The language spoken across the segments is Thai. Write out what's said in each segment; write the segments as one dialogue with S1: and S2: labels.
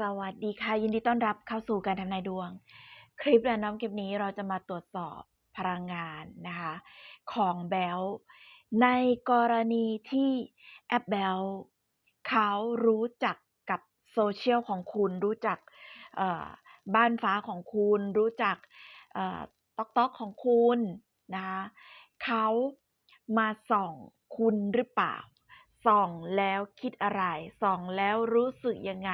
S1: สวัสดีค่ะ ยินดีต้อนรับเข้าสู่การทำนายดวง คลิปและน้อมคลิปนี้เราจะมาตรวจสอบพลังงานนะคะ ของแบลในกรณีที่แอปแบลเขารู้จักกับโซเชียลของคุณ รู้จักบ้านฟ้าของคุณ รู้จักต๊อกต๊อกของคุณนะคะเขามาส่องคุณหรือเปล่า ส่องแล้วคิดอะไร ส่องแล้วรู้สึกยังไง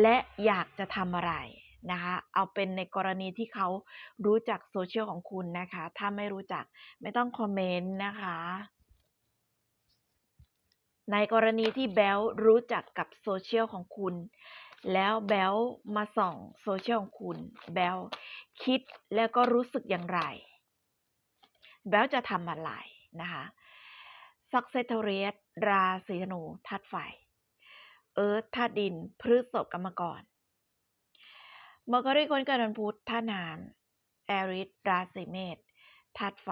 S1: และอยากจะทำอะไรนะคะเอาเป็นในกรณีที่เขารู้จักโซเชียลของคุณนะคะ ถ้าไม่รู้จักไม่ต้องคอมเมนต์นะคะ ในกรณีที่แบลรู้จักกับโซเชียลของคุณ แล้วแบลมาส่องโซเชียลของคุณ แบลคิดแล้วก็รู้สึกอย่างไร แบลจะทำอะไรนะคะซักเซตเรียส ราศีธนูธาตุไฟ เอิร์ธธาตุดิน พฤษภกรรมกรเมอร์กรีคนเกิดวันพุธธาตุน้ำแอริสราศีเมษธาตุไฟ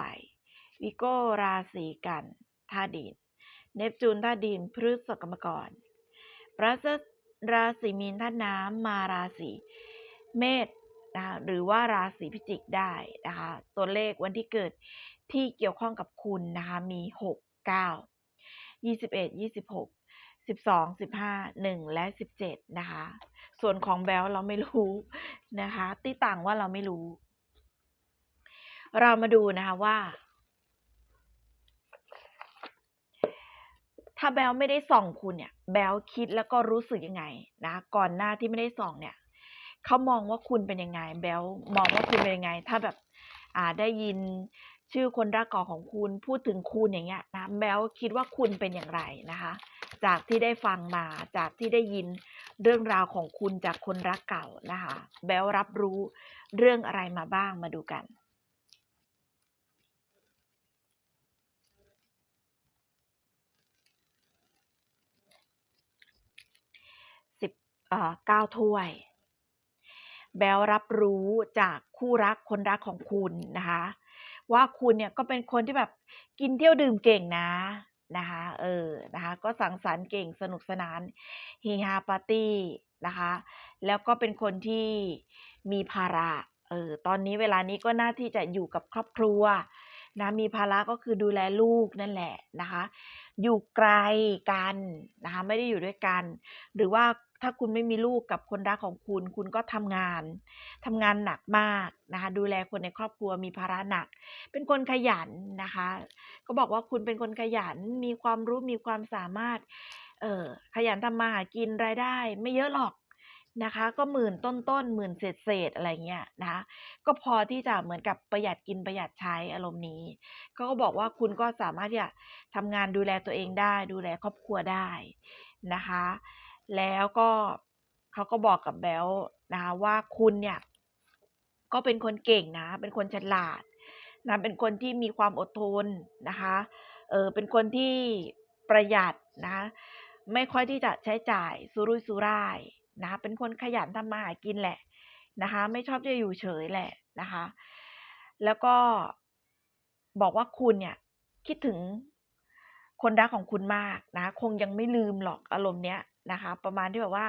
S1: วิโก้ราศีกันธาตุดิน เนปจูนธาตุดิน พฤษภกรรมกรบรัสเซอร์ราศีมีนธาตุน้ำมาราศีเมษนะคะหรือว่าราศีพิจิกได้นะคะตัวเลขวันที่เกิดที่เกี่ยวข้องกับคุณนะคะมีหก เก้ายี่สิบเอ็ดยี่สิบหกสิบสองสิบห้าหนึ่งและสิบเจ็ดนะคะ ส่วนของแบลเราไม่รู้นะคะ ตีต่างว่าเราไม่รู้ เรามาดูนะคะว่า ถ้าแบลไม่ได้ส่องคุณเนี่ย แบลคิดแล้วก็รู้สึกยังไงนะ ก่อนหน้าที่ไม่ได้ส่องเนี่ยเขามองว่าคุณเป็นยังไง แบลมองว่าคุณเป็นยังไง ถ้าแบบอ่าได้ยิน ชื่อคนรักเก่าของคุณพูดถึงคุณอย่างเงี้ยนะแบลคิดว่าคุณเป็นอย่างไรนะคะ จากที่ได้ฟังมาจากที่ได้ยินเรื่องราวของคุณจากคนรักเก่านะคะแบลรับรู้เรื่องอะไรมาบ้างมาดูกันสิบเอ่อเก้าถ้วยแบลรับรู้จากคู่รักคนรักของคุณนะคะ ว่าคุณเนี่ยก็เป็นคนที่แบบกินเที่ยวดื่มเก่งนะนะคะ เออนะคะ ก็สังสรรค์เก่งสนุกสนานเฮฮาปาร์ตี้นะคะ แล้วก็เป็นคนที่มีภาระเออตอนนี้เวลานี้ก็น่าที่จะอยู่กับครอบครัวนะมีภาระก็คือดูแลลูกนั่นแหละนะคะ อยู่ไกลกันนะคะไม่ได้อยู่ด้วยกัน หรือว่า ถ้าคุณไม่มีลูกกับคนรักของคุณ คุณก็ทำงานทำงานหนักมากนะคะ ดูแลคนในครอบครัวมีภาระหนัก เป็นคนขยันนะคะ ก็บอกว่าคุณเป็นคนขยัน มีความรู้มีความสามารถ เออขยันทำมาหากินรายได้ ไม่เยอะหรอกนะคะ ก็หมื่นต้นๆหมื่นเศษเศษอะไรเงี้ยนะคะก็พอที่จะเหมือนกับประหยัดกินประหยัดใช้อารมณ์นี้เขาก็บอกว่าคุณก็สามารถที่จะทำงานดูแลตัวเองได้ ดูแลครอบครัวได้นะคะ แล้วก็เขาก็บอกกับแบลนะคะว่าคุณเนี่ย ก็เป็นคนเก่งนะ เป็นคนฉลาดนะเป็นคนที่มีความอดทนนะคะเออเป็นคนที่ประหยัดนะไม่ค่อยที่จะใช้จ่ายสุรุ่ยสุร่ายนะเป็นคนขยันทำมาหากินแหละนะคะ ไม่ชอบที่จะอยู่เฉยแหละนะคะ แล้วก็บอกว่าคุณเนี่ย คิดถึงคนรักของคุณมากนะ คงยังไม่ลืมหรอกอารมณ์เนี้ย นะคะ ประมาณที่แบบว่า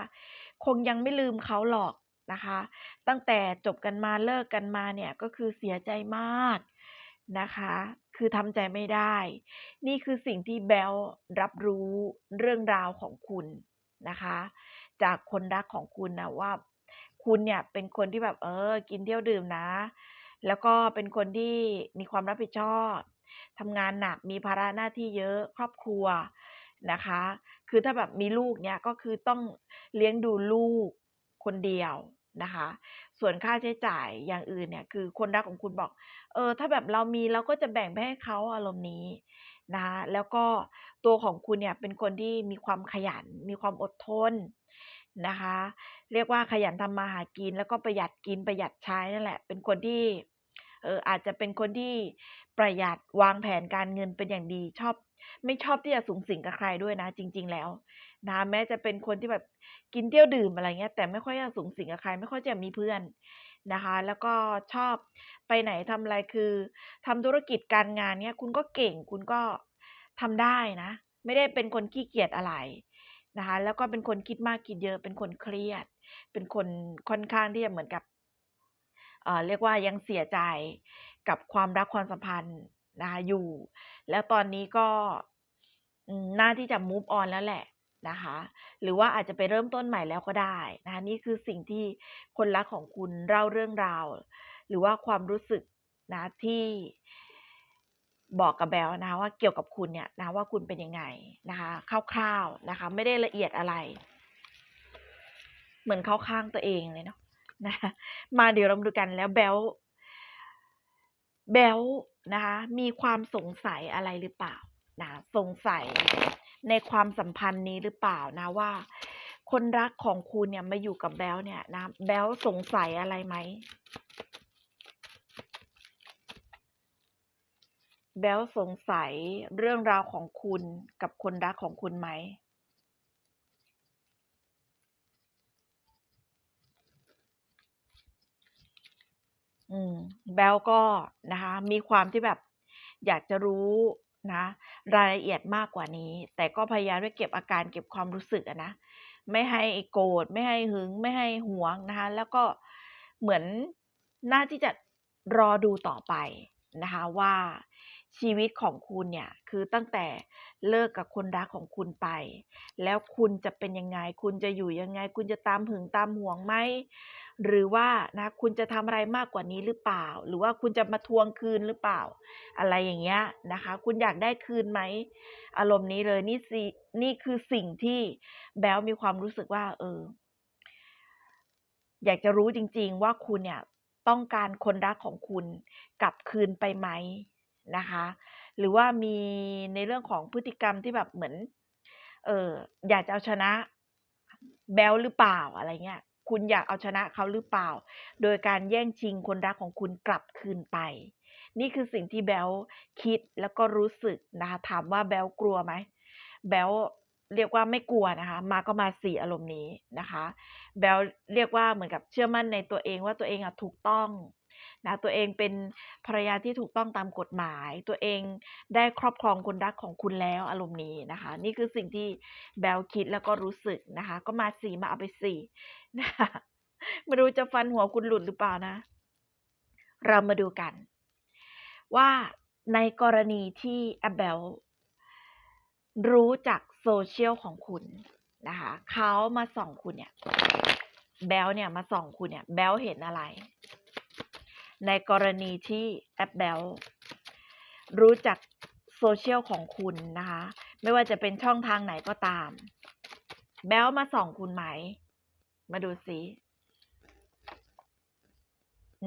S1: คงยังไม่ลืมเขาหรอกนะคะ ตั้งแต่จบกันมาเลิกกันมาเนี่ยก็คือเสียใจมากนะคะ คือทำใจไม่ได้ นี่คือสิ่งที่แบลรับรู้เรื่องราวของคุณนะคะ จากคนรักของคุณนะว่าคุณเนี่ยเป็นคนที่แบบเออ กินเที่ยวดื่มนะ แล้วก็เป็นคนที่มีความรับผิดชอบทำงานหนักมีภาระหน้าที่เยอะครอบครัว นะคะ คือถ้าแบบมีลูกเนี่ยก็คือต้องเลี้ยงดูลูกคนเดียวนะคะ ส่วนค่าใช้จ่ายอย่างอื่นเนี่ย คือคนรักของคุณบอก เออ ถ้าแบบเรามีเราก็จะแบ่งไปให้เขาอารมณ์นี้นะคะแล้วก็ตัวของคุณเนี่ยเป็นคนที่มีความขยัน มีความอดทนนะคะ เรียกว่าขยันทำมาหากินแล้วก็ประหยัดกินประหยัดใช้นั่นแหละ เป็นคนที่ เอออาจจะเป็นคนที่ประหยัดวางแผนการเงินเป็นอย่างดี ชอบไม่ชอบที่จะสูงสิงกับใครด้วยนะ จริง ๆ แล้วนะแม้จะเป็นคนที่แบบกินเที่ยวดื่มอะไรเงี้ยแต่ไม่ค่อยจะสูงสิงกับใคร ไม่ค่อยจะมีเพื่อนนะคะ แล้วก็ชอบไปไหนทำอะไรคือทำธุรกิจการงานเนี่ยคุณก็เก่งคุณก็ทำได้นะ ไม่ได้เป็นคนขี้เกียจอะไรนะคะ แล้วก็เป็นคนคิดมากคิดเยอะเป็นคนเครียด เป็นคนค่อนข้างที่จะเหมือนกับ เรียกว่ายังเสียใจกับความรักความสัมพันธ์นะคะอยู่ แล้วตอนนี้ก็น่าที่จะ move on แล้วแหละนะคะ หรือว่าอาจจะไปเริ่มต้นใหม่แล้วก็ได้นะคะนี่คือสิ่งที่คนรักของคุณเล่าเรื่องราว หรือว่าความรู้สึกนะที่บอกกับแบลนะะว่าเกี่ยวกับคุณเนี่ยนะว่าคุณเป็นยังไงนะคะคร่าวๆนะคะ ไม่ได้ละเอียดอะไร เหมือนเข้าข้างตัวเองเลยเนาะ นะคะมาเดี๋ยวเรามาดูกันแล้วแบลแบลนะคะมีความสงสัยอะไรหรือเปล่านะสงสัยในความสัมพันธ์นี้หรือเปล่านะว่า คนรักของคุณเนี่ยมาอยู่กับแบลเนี่ยนะแบลสงสัยอะไรไหม?แบลสงสัยเรื่องราวของคุณกับคนรักของคุณไหม? อืม แบลก็นะคะ มีความที่แบบอยากจะรู้นะ รายละเอียดมากกว่านี้ แต่ก็พยายามที่เก็บอาการเก็บความรู้สึกอะนะ ไม่ให้โกรธ ไม่ให้หึง ไม่ให้หวงนะคะ แล้วก็เหมือนน่าที่จะรอดูต่อไปนะคะว่าชีวิตของคุณเนี่ย คือตั้งแต่เลิกกับคนรักของคุณไป แล้วคุณจะเป็นยังไง คุณจะอยู่ยังไง คุณจะตามหึงตามหวงไหม? หรือว่านะคุณจะทำอะไรมากกว่านี้หรือเปล่า?หรือว่าคุณจะมาทวงคืนหรือเปล่า?อะไรอย่างเงี้ยนะคะ คุณอยากได้คืนไหม?อารมณ์นี้เลยนี่สินี่คือสิ่งที่แบลมีความรู้สึกว่า เออ อยากจะรู้จริง ๆ ว่าคุณเนี่ย ต้องการคนรักของคุณกลับคืนไปไหมนะคะ หรือว่ามีในเรื่องของพฤติกรรมที่แบบเหมือน เอออยากจะเอาชนะแบลหรือเปล่า?อะไรเงี้ย คุณอยากเอาชนะเขาหรือเปล่า?โดยการแย่งชิงคนรักของคุณกลับคืนไป นี่คือสิ่งที่แบลคิดแล้วก็รู้สึกนะคะถามว่าแบลกลัวไหม?แบลเรียกว่าไม่กลัวนะคะ มาก็มาสิอารมณ์นี้นะคะ แบลเรียกว่าเหมือนกับเชื่อมั่นในตัวเองว่าตัวเองอะถูกต้องนะตัวเองเป็นภรรยาที่ถูกต้องตามกฎหมาย ตัวเองได้ครอบครองคนรักของคุณแล้วอารมณ์นี้นะคะ นี่คือสิ่งที่แบลคิดแล้วก็รู้สึกนะคะ ก็มาสิมาเอาไปสิ นะไม่รู้จะฟันหัวคุณหลุดหรือเปล่านะ?เรามาดูกัน ว่าในกรณีที่อะแบลรู้จัก social ของคุณนะคะเขามาส่องคุณเนี่ยแบลเนี่ยมาส่องคุณเนี่ยแบลเห็นอะไร?ในกรณีที่แอปแบลรู้จัก social ของคุณนะคะ ไม่ว่าจะเป็นช่องทางไหนก็ตาม แบลมาส่องคุณไหม? มาดูสิ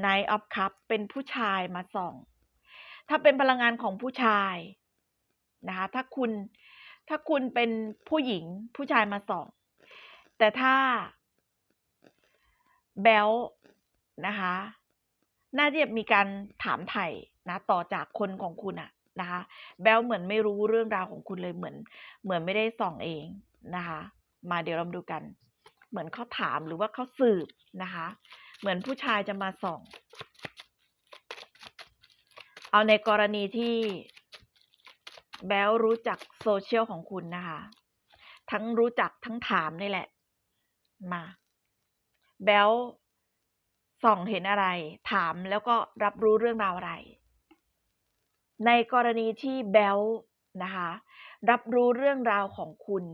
S1: Knight of Cup เป็นผู้ชายมาส่อง ถ้าเป็นพลังงานของผู้ชายนะคะ ถ้าคุณ ถ้าคุณเป็นผู้หญิงผู้ชายมาส่อง แต่ถ้าแบลนะคะ น่าจะมีการถามไถ่นะ ต่อจากคนของคุณอะนะคะ แบลเหมือนไม่รู้เรื่องราวของคุณเลยเหมือน เหมือนไม่ได้ส่องเองนะคะ มาเดี๋ยวเรามาดูกัน เหมือนเขาถามหรือว่าเขาสืบนะคะ เหมือนผู้ชายจะมาส่อง เอาในกรณีที่แบลรู้จัก social ของคุณนะคะ ทั้งรู้จักทั้งถามนี่แหละ มา แบลส่องเห็นอะไร?ถามแล้วก็รับรู้เรื่องราวอะไร?ในกรณีที่แบลนะคะ รับรู้เรื่องราวของคุณ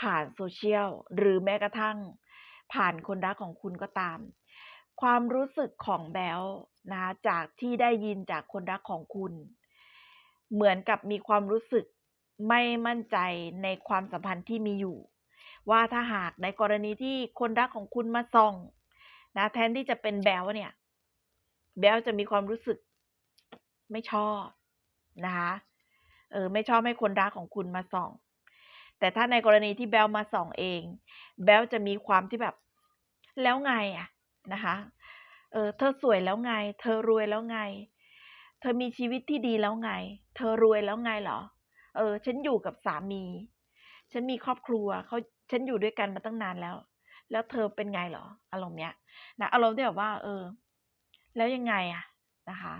S1: ผ่าน social หรือแม้กระทั่ง ผ่านคนรักของคุณก็ตาม ความรู้สึกของแบลนะจากที่ได้ยินจากคนรักของคุณ เหมือนกับมีความรู้สึกไม่มั่นใจในความสัมพันธ์ที่มีอยู่ ว่าถ้าหากในกรณีที่คนรักของคุณมาส่องนะแทนที่จะเป็นแบลเนี่ย แบลจะมีความรู้สึกไม่ชอบนะคะเออไม่ชอบให้คนรักของคุณมาส่อง แต่ถ้าในกรณีที่แบลมาส่องเอง แบลจะมีความที่แบบแล้วไงอะนะคะเออเธอสวยแล้วไง?เธอรวยแล้วไง?เธอมีชีวิตที่ดีแล้วไง?เธอรวยแล้วไงเหรอ?เออ ฉันอยู่กับสามี ฉันมีครอบครัวเขาฉันอยู่ด้วยกันมาตั้งนานแล้ว แล้วเธอเป็นไงเหรอ?อารมณ์เนี้ยนะอารมณ์ที่แบบว่า เออ แล้วยังไงอะนะคะ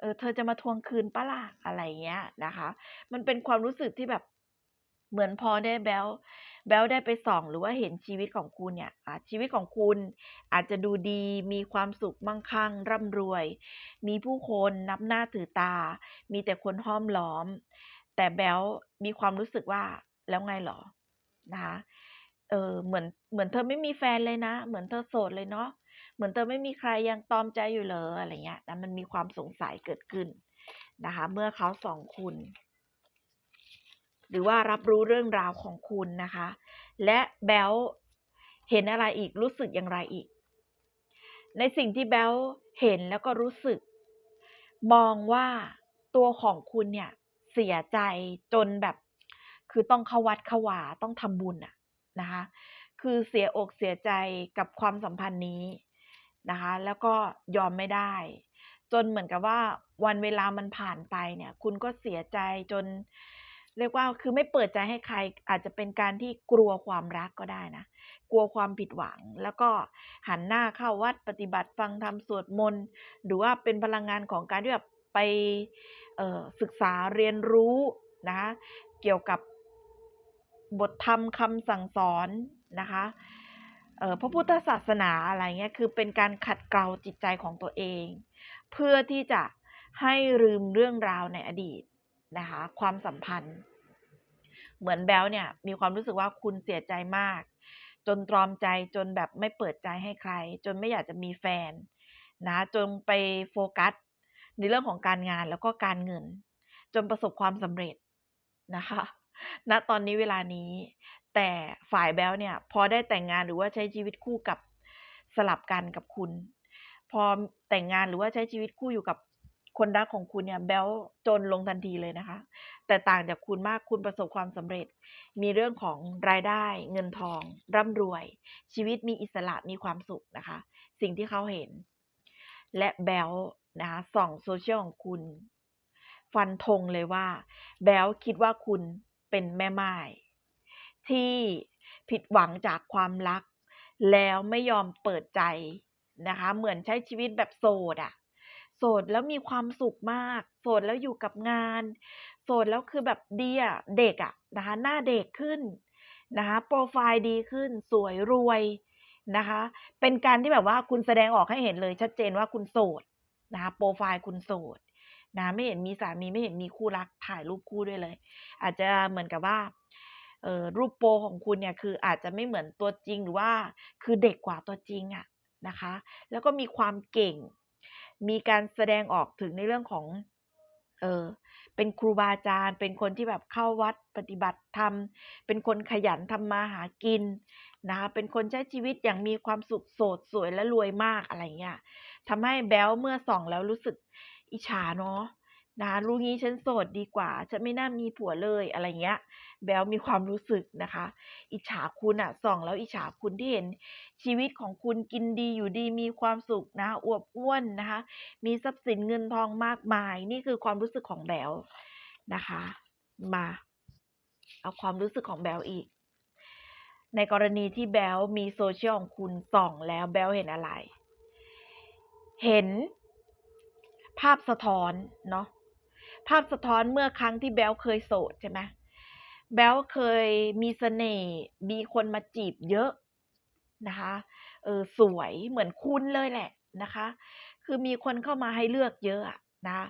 S1: เออ เธอจะมาทวงคืนปล่าล่ะ?อะไรเงี้ยนะคะ มันเป็นความรู้สึกที่แบบ เหมือนพอได้แบลแบ๊วได้ไปส่อง หรือว่าเห็นชีวิตของคุณเนี่ยชีวิตของคุณอาจจะดูดี มีความสุขมั่งคั่ง ร่ำรวย มีผู้คนนับหน้าถือตา มีแต่คนห้อมล้อม แต่แบ๊วมีความรู้สึกว่าแล้วไงหรอ?นะคะเออเหมือนเหมือนเธอไม่มีแฟนเลยนะ เหมือนเธอโสดเลยเนาะเหมือนเธอไม่มีใครยังตอมใจอยู่เหรอ?อะไรเงี้ยแต่มันมีความสงสัยเกิดขึ้นนะคะ เมื่อเขาส่องคุณ หรือว่ารับรู้เรื่องราวของคุณนะคะ และแบ๊วเห็นอะไรอีกรู้สึกอย่างไรอีก?ในสิ่งที่แบ๊วเห็นแล้วก็รู้สึก มองว่าตัวของคุณเนี่ยเสียใจจนแบบ คือต้องเข้าวัดเข้าวาต้องทำบุญอะนะคะ คือเสียอกเสียใจกับความสัมพันธ์นี้นะคะ แล้วก็ยอมไม่ได้ จนเหมือนกับว่าวันเวลามันผ่านไปเนี่ย คุณก็เสียใจจน เรียกว่าคือไม่เปิดใจให้ใคร อาจจะเป็นการที่กลัวความรักก็ได้นะ กลัวความผิดหวัง แล้วก็หันหน้าเข้าวัดปฏิบัติฟังธรรมสวดมนต์หรือว่าเป็นพลังงานของการที่แบบไปศึกษาเรียนรู้นะคะเกี่ยวกับบทธรรมคำสั่งสอนนะคะพระพุทธศาสนาอะไรเงี้ยคือเป็นการขัดเกลาจิตใจของตัวเอง เพื่อที่จะให้ลืมเรื่องราวในอดีต นะคะ ความสัมพันธ์ เหมือนแบ๊วเนี่ย มีความรู้สึกว่าคุณเสียใจมาก จนตรอมใจจนแบบไม่เปิดใจให้ใคร จนไม่อยากจะมีแฟนนะจนไปโฟกัสในเรื่องของการงานแล้วก็การเงิน จนประสบความสำเร็จนะคะณตอนนี้เวลานี้ แต่ฝ่ายแบ๊วเนี่ย พอได้แต่งงานหรือว่าใช้ชีวิตคู่กับสลับกันกับคุณ พอแต่งงานหรือว่าใช้ชีวิตคู่อยู่กับ คนรักของคุณเนี่ยแบ๊วจนลงทันทีเลยนะคะ แต่ต่างจากคุณมากคุณประสบความสำเร็จ มีเรื่องของรายได้ เงินทอง ร่ำรวย ชีวิตมีอิสระมีความสุขนะคะ สิ่งที่เขาเห็น และแบ๊วนะคะส่อง social ของคุณ ฟันธงเลยว่า แบ๊วคิดว่าคุณเป็นแม่ไม่ายที่ผิดหวังจากความรัก แล้วไม่ยอมเปิดใจนะคะ เหมือนใช้ชีวิตแบบโสดอะ โสดแล้วมีความสุขมาก โสดแล้วอยู่กับงาน โสดแล้วคือแบบดีอะเด็กอะนะคะหน้าเด็กขึ้นนะคะโพรไฟล์ดีขึ้น สวยรวยนะคะ เป็นการที่แบบว่าคุณแสดงออกให้เห็นเลยชัดเจนว่าคุณโสดนะคะโพรไฟล์คุณโสดนะไม่เห็นมีสามีไม่เห็นมีคู่รักถ่ายรูปคู่ด้วยเลย อาจจะเหมือนกับว่าเอ่อรูปโพรของคุณเนี่ยคืออาจจะไม่เหมือนตัวจริงหรือว่าคือเด็กกว่าตัวจริงอะนะคะ แล้วก็มีความเก่ง มีการแสดงออกถึงในเรื่องของ เออเป็นครูบาอาจารย์ เป็นคนที่แบบเข้าวัดปฏิบัติธรรม เป็นคนขยันทำมาหากินนะคะเป็นคนใช้ชีวิตอย่างมีความสุขโสดสวยและรวยมากอะไรเงี้ยทำให้แบ๊วเมื่อส่องแล้วรู้สึกอิจฉาเนาะ นะรู้งี้ฉันโสดดีกว่าฉันไม่น่ามีผัวเลยอะไรเงี้ย แบ๊วมีความรู้สึกนะคะ อิจฉาคุณอะส่องแล้วอิจฉาคุณที่เห็น ชีวิตของคุณกินดีอยู่ดีมีความสุขนะคะอวบอ้วนนะคะ มีทรัพย์สินเงินทองมากมาย นี่คือความรู้สึกของแบ๊วนะคะ มา เอาความรู้สึกของแบ๊วอีก ในกรณีที่แบ๊วมี social ของคุณส่องแล้วแบ๊วเห็นอะไร?เห็นภาพสะท้อนเนาะ ภาพสะท้อนเมื่อครั้งที่แบ๊วเคยโสดใช่ไหมแบ๊วเคยมีเสน่ห์มีคนมาจีบเยอะนะคะเออสวยเหมือนคุณเลยแหละนะคะ คือมีคนเข้ามาให้เลือกเยอะนะ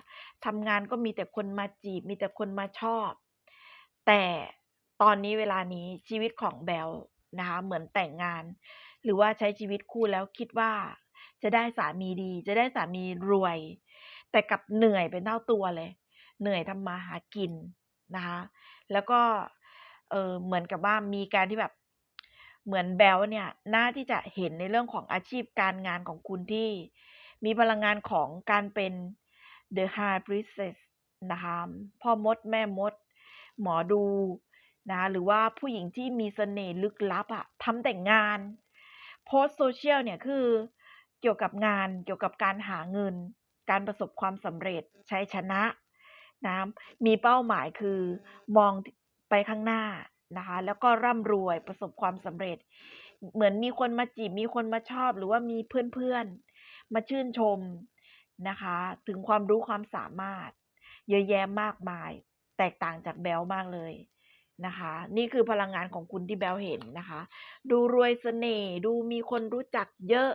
S1: ทำงานก็มีแต่คนมาจีบ มีแต่คนมาชอบ แต่ตอนนี้เวลานี้ชีวิตของแบ๊วนะคะเหมือนแต่งงาน หรือว่าใช้ชีวิตคู่แล้วคิดว่าจะได้สามีดี จะได้สามีรวย แต่กับเหนื่อยเป็นเท่าตัวเลย เหนื่อยทำมาหากินนะคะ แล้วก็เออเหมือนกับว่ามีการที่แบบเหมือนแบ๊วเนี่ยน่าที่จะเห็นในเรื่องของอาชีพการงานของคุณที่ มีพลังงานของการเป็น The High Priestess นะคะพ่อมดแม่มด หมอดูนะคะหรือว่าผู้หญิงที่มีเสน่ห์ลึกลับอะทำแต่งงานโพสต์ social เนี่ยคือเกี่ยวกับงานเกี่ยวกับการหาเงิน การประสบความสำเร็จชัยชนะ นะมีเป้าหมายคือมองไปข้างหน้านะคะ แล้วก็ร่ำรวยประสบความสำเร็จ เหมือนมีคนมาจีบมีคนมาชอบ หรือว่ามีเพื่อนๆ มาชื่นชมนะคะ ถึงความรู้ความสามารถ เยอะแยะมากมาย แตกต่างจากแบ๊วมากเลยนะคะ นี่คือพลังงานของคุณที่แบลเห็นนะคะ ดูรวยเสน่ห์ดูมีคนรู้จักเยอะ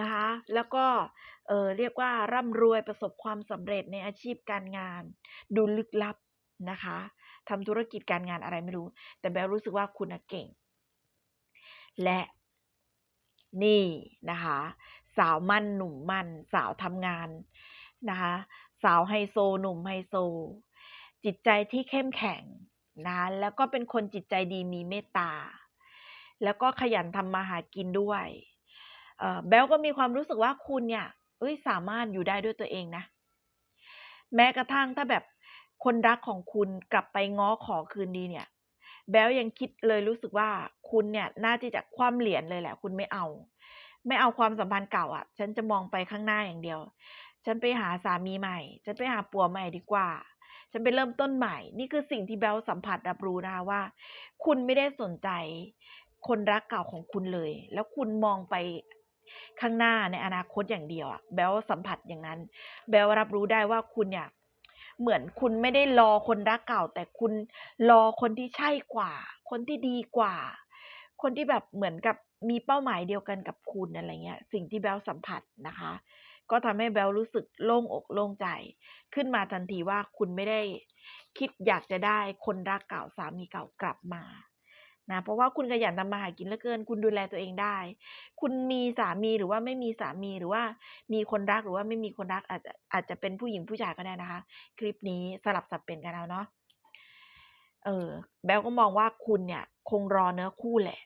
S1: นะคะ แล้วก็ เออเรียกว่าร่ำรวยประสบความสำเร็จในอาชีพการงาน ดูลึกลับนะคะทำธุรกิจการงานอะไรไม่รู้ แต่แบลรู้สึกว่าคุณเก่ง และนี่นะคะ สาวมั่นหนุ่มมั่น สาวทำงานนะคะ สาวไฮโซหนุ่มไฮโซ จิตใจที่เข้มแข็งนะแล้วก็เป็นคนจิตใจดีมีเมตตา แล้วก็ขยันทำมาหากินด้วยเอ่อแบลก็มีความรู้สึกว่าคุณเนี่ย เอ้ยสามารถอยู่ได้ด้วยตัวเองนะ แม้กระทั่งถ้าแบบคนรักของคุณกลับไปง้อขอคืนดีเนี่ย แบลยังคิดเลยรู้สึกว่าคุณเนี่ยน่าที่จะคว่ำเหรียญเลยแหละ คุณไม่เอา ไม่เอาความสัมพันธ์เก่าอะ ฉันจะมองไปข้างหน้าอย่างเดียว ฉันไปหาสามีใหม่ ฉันไปหาปัวใหม่ดีกว่า ฉันไปเริ่มต้นใหม่ นี่คือสิ่งที่แบลสัมผัสรับรู้นะคะว่า คุณไม่ได้สนใจ คนรักเก่าของคุณเลย แล้วคุณมองไป ข้างหน้าในอนาคตอย่างเดียวอะแบลสัมผัสอย่างนั้น แบลรับรู้ได้ว่าคุณเนี่ยเหมือนคุณไม่ได้รอคนรักเก่า แต่คุณรอคนที่ใช่กว่า คนที่ดีกว่า คนที่แบบเหมือนกับมีเป้าหมายเดียวกันกับคุณอะไรเงี้ย สิ่งที่แบลสัมผัสนะคะ ก็ทำให้แบลรู้สึกโล่งอกโล่งใจ ขึ้นมาทันทีว่าคุณไม่ได้คิดอยากจะได้คนรักเก่าสามีเก่ากลับมา นะเพราะว่าคุณขยันทำมาหากินเหลือเกิน คุณดูแลตัวเองได้ คุณมีสามีหรือว่าไม่มีสามีหรือว่ามีคนรักหรือว่าไม่มีคนรักอาจจะอาจจะเป็นผู้หญิงผู้ชายก็ได้นะคะ คลิปนี้สลับสับเปลี่ยนกันเอาเนาะเออแบลก็มองว่าคุณเนี่ย คงรอเนื้อคู่แหละ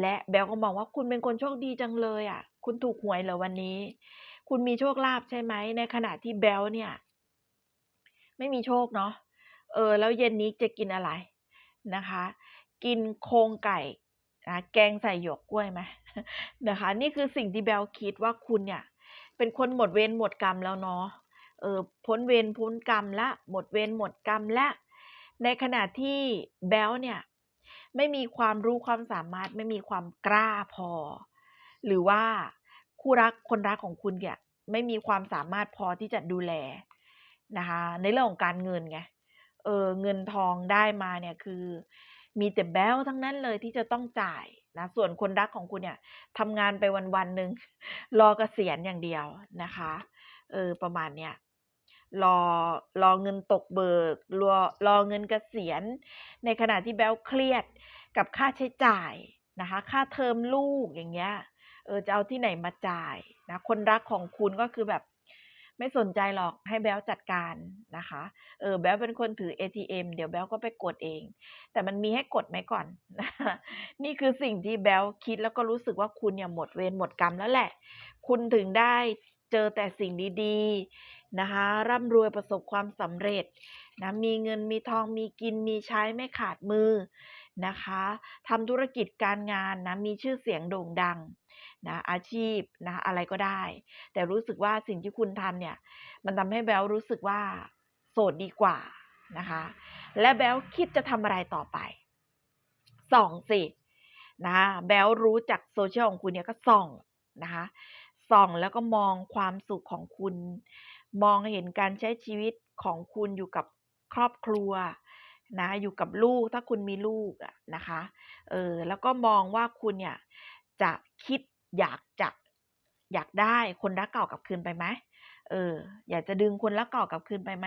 S1: และแบลก็มองว่าคุณเป็นคนโชคดีจังเลยอะ คุณถูกหวยเหรอวันนี้ คุณมีโชคลาภใช่ไหมในขณะที่แบลเนี่ย ไม่มีโชคเนาะเออ แล้วเย็นนี้จะกินอะไรนะคะ กินโครงไก่นะแกงใส่หยวกกล้วยไหมนะคะ นี่คือสิ่งที่แบลคิดว่าคุณเนี่ย เป็นคนหมดเวรหมดกรรมแล้วเนาะเออพ้นเวรพ้นกรรมละหมดเวรหมดกรรมละ ในขณะที่แบลเนี่ยไม่มีความรู้ความสามารถไม่มีความกล้าพอ หรือว่าคู่รักคนรักของคุณเนี่ยไม่มีความสามารถพอที่จะดูแลนะคะ ในเรื่องของการเงินไงเออเงินทองได้มาเนี่ยคือ มีแต่แบลทั้งนั้นเลยที่จะต้องจ่ายนะส่วนคนรักของคุณเนี่ยทำงานไปวันๆหนึ่งรอกเกษียณอย่างเดียวนะคะเออประมาณเนี้ยรอรอเงินตกเบิกรอรอเงินกเกษียณ ในขณะที่แบลเครียดกับค่าใช้จ่ายนะคะ ค่าเทอมลูกอย่างเงี้ยเออจะเอาที่ไหนมาจ่ายนะคนรักของคุณก็คือแบบ ไม่สนใจหรอกให้แบลจัดการนะคะเออแบลเป็นคนถือ ATM เดี๋ยวแบลก็ไปกดเอง แต่มันมีให้กดไหมก่อนนะนี่คือสิ่งที่แบลคิดแล้วก็รู้สึกว่าคุณเนี่ยหมดเวรหมดกรรมแล้วแหละ คุณถึงได้เจอแต่สิ่งดีๆนะคะ ร่ำรวยประสบความสำเร็จนะมีเงินมีทองมีกินมีใช้ไม่ขาดมือ นะคะทำธุรกิจการงานนะมีชื่อเสียงโด่งดังนะอาชีพนะอะไรก็ได้ แต่รู้สึกว่าสิ่งที่คุณทำเนี่ย มันทำให้แบลรู้สึกว่า โสดดีกว่านะคะ และแบลคิดจะทำอะไรต่อไปส่องสินะแบลรู้จากโซเชียลของคุณเนี่ยก็ส่องนะคะส่องแล้วก็มองความสุขของคุณ มองเห็นการใช้ชีวิตของคุณอยู่กับครอบครัว นะอยู่กับลูกถ้าคุณมีลูกอะนะคะเออแล้วก็มองว่าคุณเนี่ยจะคิดอยากจะอยากได้คนรักเก่ากลับคืนไปไหมเอออยากจะดึงคนรักเก่ากลับคืนไปไหม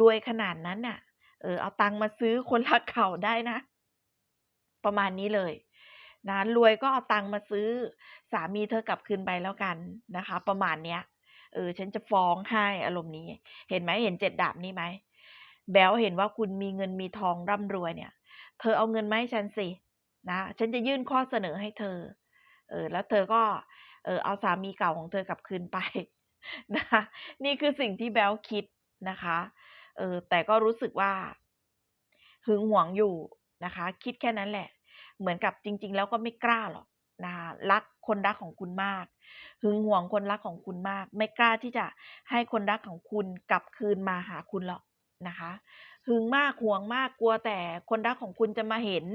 S1: รวยขนาดนั้นน่ะเออเอาตังค์มาซื้อคนรักเก่าได้นะ ประมาณนี้เลยนะรวยก็เอาตังค์มาซื้อสามีเธอกลับคืนไปแล้วกันนะคะ ประมาณเนี้ยเออฉันจะฟ้องให้อารมณ์นี้ เห็นไหมเห็นเจ็ดดาบนี้ไหม แบลเห็นว่าคุณมีเงินมีทองร่ำรวยเนี่ย เธอเอาเงินมาให้ฉันสินะฉันจะยื่นข้อเสนอให้เธอ เออ แล้วเธอก็ เออเอาสามีเก่าของเธอกลับคืนไปนะคะนี่คือสิ่งที่แบลคิดนะคะ เออ แต่ก็รู้สึกว่าหึงหวงอยู่นะคะ คิดแค่นั้นแหละ เหมือนกับจริง ๆ แล้วก็ไม่กล้าหรอกนะคะรักคนรักของคุณมาก หึงหวงคนรักของคุณมาก ไม่กล้าที่จะให้คนรักของคุณกลับคืนมาหาคุณหรอก นะคะ หึงมากห่วงมากกลัวแต่คนรักของคุณจะมาเห็น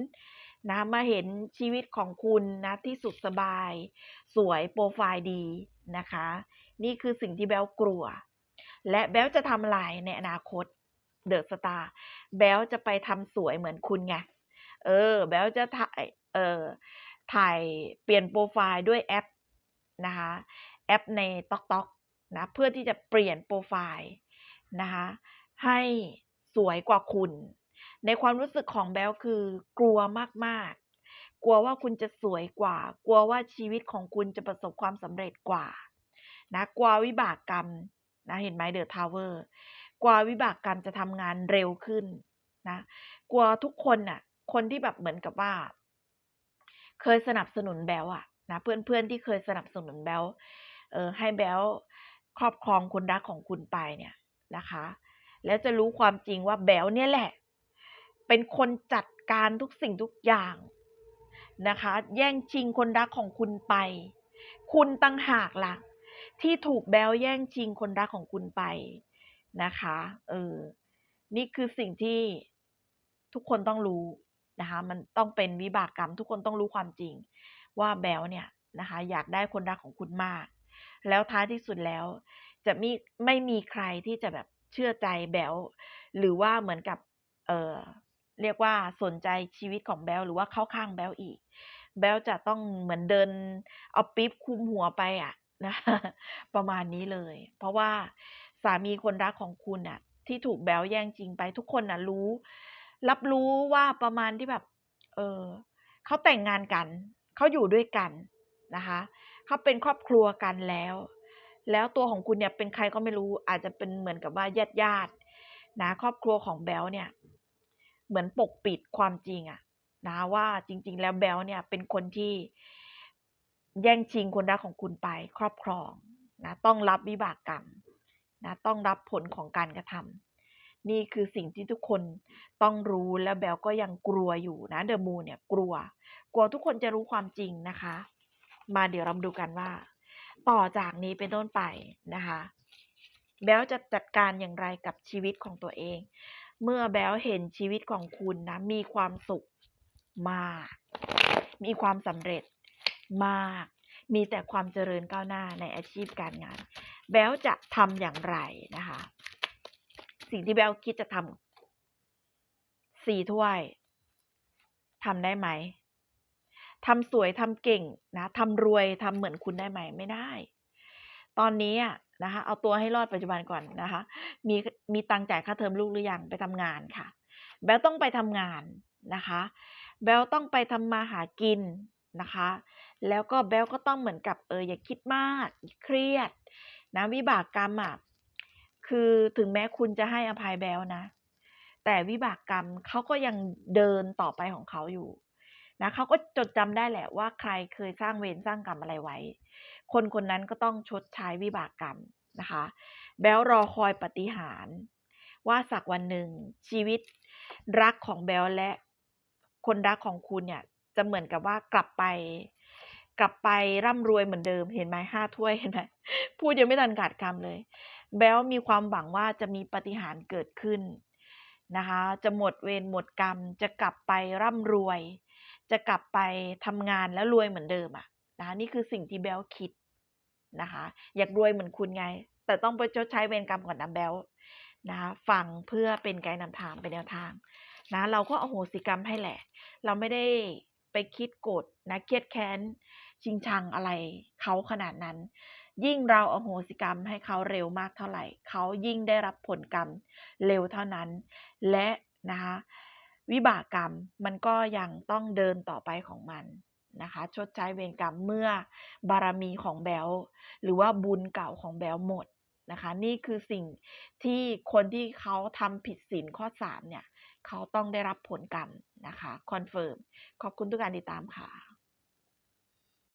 S1: นะมาเห็นชีวิตของคุณนะที่สุขสบาย สวยโปรไฟล์ดีนะคะ นี่คือสิ่งที่แบลกลัว และแบลจะทำอะไรในอนาคตเดอะสตาร์แบลจะไปทำสวยเหมือนคุณไงเออแบลจะถ่ายเออถ่ายเปลี่ยนโปรไฟล์ด้วยแอปนะคะแอปใน TikTok นะเพื่อที่จะเปลี่ยนโปรไฟล์นะคะ ให้สวยกว่าคุณ ในความรู้สึกของแบลคือกลัวมากๆ กลัวว่าคุณจะสวยกว่า กลัวว่าชีวิตของคุณจะประสบความสำเร็จกว่า นะกลัววิบากกรรมนะเห็นไหมเดอะทาวเวอร์กลัววิบากกรรมจะทำงานเร็วขึ้นนะกลัวทุกคนน่ะ คนที่แบบเหมือนกับว่า เคยสนับสนุนแบลอะนะเพื่อนๆที่เคยสนับสนุนแบลเออให้แบลครอบครองคนรักของคุณไปเนี่ยนะคะ แล้วจะรู้ความจริงว่าแบลเนี่ยแหละ เป็นคนจัดการทุกสิ่งทุกอย่างนะคะ แย่งชิงคนรักของคุณไป คุณตั้งหากล่ะ ที่ถูกแบลแย่งชิงคนรักของคุณไปนะคะ เออ นี่คือสิ่งที่ทุกคนต้องรู้นะคะ มันต้องเป็นวิบากกรรม ทุกคนต้องรู้ความจริง ว่าแบลเนี่ยนะคะ อยากได้คนรักของคุณมาก แล้วท้ายที่สุดแล้ว จะมีไม่มีใครที่จะแบบ เชื่อใจแบลหรือว่าเหมือนกับ เออเรียกว่าสนใจชีวิตของแบลหรือว่าเข้าข้างแบลอีก แบลจะต้องเหมือนเดินเอาปิ๊บคุมหัวไปอะนะประมาณนี้เลย เพราะว่าสามีคนรักของคุณน่ะ ที่ถูกแบลแย่งจริงไปทุกคนน่ะรู้ รับรู้ว่าประมาณที่แบบ เออเขาแต่งงานกัน เขาอยู่ด้วยกันนะคะเขาเป็นครอบครัวกันแล้ว แล้วตัวของคุณเนี่ยเป็นใครก็ไม่รู้ อาจจะเป็นเหมือนกับว่าญาติญาตินะครอบครัวของแบลเนี่ย เหมือนปกปิดความจริงอะนะว่าจริง ๆ แล้วแบลเนี่ยเป็นคนที่แย่งชิงคนรักของคุณไปครอบครองนะต้องรับวิบากกรรมนะต้องรับผลของการกระทำนี่คือสิ่งที่ทุกคนต้องรู้แล้วแบลก็ยังกลัวอยู่นะเดอะมูเนี่ยกลัว กลัวทุกคนจะรู้ความจริงนะคะ มาเดี๋ยวเราดูกันว่า ต่อจากนี้เป็นต้นไปนะคะแบลจะจัดการอย่างไรกับชีวิตของตัวเอง เมื่อแบลเห็นชีวิตของคุณนะ มีความสุขมาก มีความสำเร็จมาก มีแต่ความเจริญก้าวหน้าในอาชีพการงาน แบลจะทำอย่างไรนะคะ สิ่งที่แบลคิดจะทำสี่ถ้วยทำได้ไหม ทำสวยทำเก่งนะทำรวยทำเหมือนคุณได้ไหมไม่ได้ ตอนนี้อะนะคะเอาตัวให้รอดปัจจุบันก่อนนะคะ มีมีตังค์จ่ายค่าเทอมลูกหรือยังไปทำงานค่ะ แบลต้องไปทำงานนะคะ แบลต้องไปทำมาหากินนะคะ แล้วก็แบลก็ต้องเหมือนกับเอออย่าคิดมากเครียดนะวิบากกรรมอะคือถึงแม้คุณจะให้อภัยแบลนะ แต่วิบากกรรมเขาก็ยังเดินต่อไปของเขาอยู่ นะเขาก็จดจำได้แหละว่าใครเคยสร้างเวรสร้างกรรมอะไรไว้ คนคนนั้นก็ต้องชดใช้วิบากกรรมนะคะ แบลรอคอยปฏิหาร ว่าสักวันหนึ่งชีวิตรักของแบลและคนรักของคุณเนี่ยจะเหมือนกับว่ากลับไป กลับไปร่ำรวยเหมือนเดิมเห็นไหมห้าถ้วยเห็นไหมพูดยังไม่ทันขาดคำเลย แบลมีความหวังว่าจะมีปฏิหารเกิดขึ้นนะคะ จะหมดเวรหมดกรรมจะกลับไปร่ำรวย จะกลับไปทำงานแล้วรวยเหมือนเดิมอะนะคะนี่คือสิ่งที่แบลคิดนะคะ อยากรวยเหมือนคุณไง แต่ต้องไปชดใช้เวรกรรมก่อนนะแบลนะคะฟังเพื่อเป็นไกด์นำทางเป็นแนวทางนะเราก็อโหสิกรรมให้แหละ เราไม่ได้ไปคิดโกรธนะเครียดแค้นชิงชังอะไรเขาขนาดนั้น ยิ่งเราอโหสิกรรมให้เขาเร็วมากเท่าไหร่ เขายิ่งได้รับผลกรรมเร็วเท่านั้น และนะคะ วิบากกรรมมันก็ยังต้องเดินต่อไปของมันนะคะชดใช้เวรกรรมเมื่อบารมีของแบลหรือว่าบุญเก่าของแบลหมดนะคะ นี่คือสิ่งที่คนที่เขาทำผิดศีลข้อสามเนี่ย เขาต้องได้รับผลกรรมนะคะคอนเฟิร์มขอบคุณทุกการติดตามค่ะ